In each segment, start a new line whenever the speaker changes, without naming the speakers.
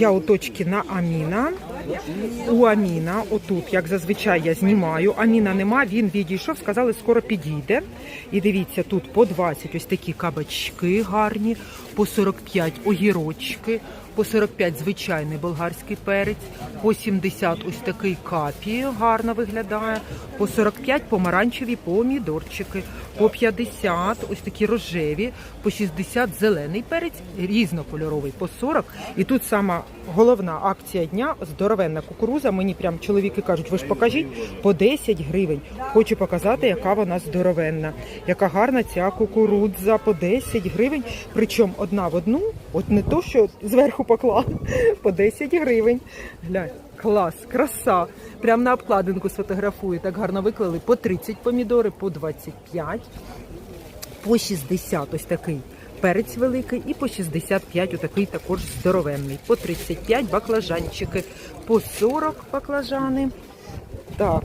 Я у точки на Аміна. У Аміна, отут, як зазвичай я знімаю. Аміна нема, він відійшов, сказали, скоро підійде. І дивіться, тут по 20 ось такі кабачки гарні, по 45 огірочки, по 45 звичайний болгарський перець, по 70 ось такий капі гарно виглядає, по 45 помаранчеві помідорчики, по 50 ось такі рожеві, по 60 зелений перець, різнокольоровий, по 40. І тут сама головна акція дня здоровенна кукуруза. Мені прям чоловіки кажуть, ви ж покажіть по 10 гривень. Хочу показати, яка вона здоровенна, яка гарна ця кукурудза по 10 гривень. Причому одна в одну, от не то, що зверху поклав, по 10 гривень. Глянь. Клас, краса. Прям на обкладинку сфотографую. Так гарно виклали. По 30 помідори, по 25, по 60 ось такий перець великий і по 65 отакий також здоровенний. По 35 баклажанчики, по 40 баклажани. Так,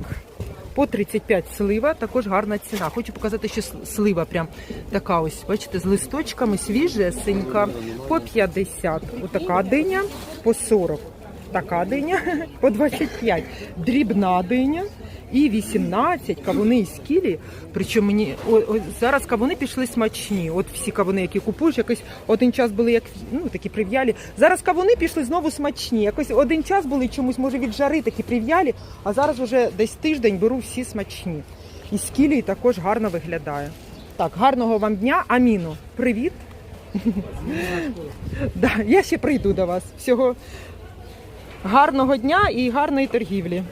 по 35 слива, також гарна ціна. Хочу показати, що слива прям така ось, бачите, з листочками, свіжесенька. По 50 отака диня, по 40 така диня, по 25 дрібна диня. І 18 кавуни із кілі. Причому мені о, о, зараз кавуни пішли смачні. От всі кавуни, які купуєш, якось один час були як ну такі прив'ялі. Зараз кавуни пішли знову смачні. Якось один час були чомусь, може від жари такі прив'ялі, а зараз вже десь тиждень беру всі смачні. І з кілі також гарно виглядає. Так, гарного вам дня, Аміно. Привіт. Да, я ще прийду до вас. Всього гарного дня і гарної торгівлі.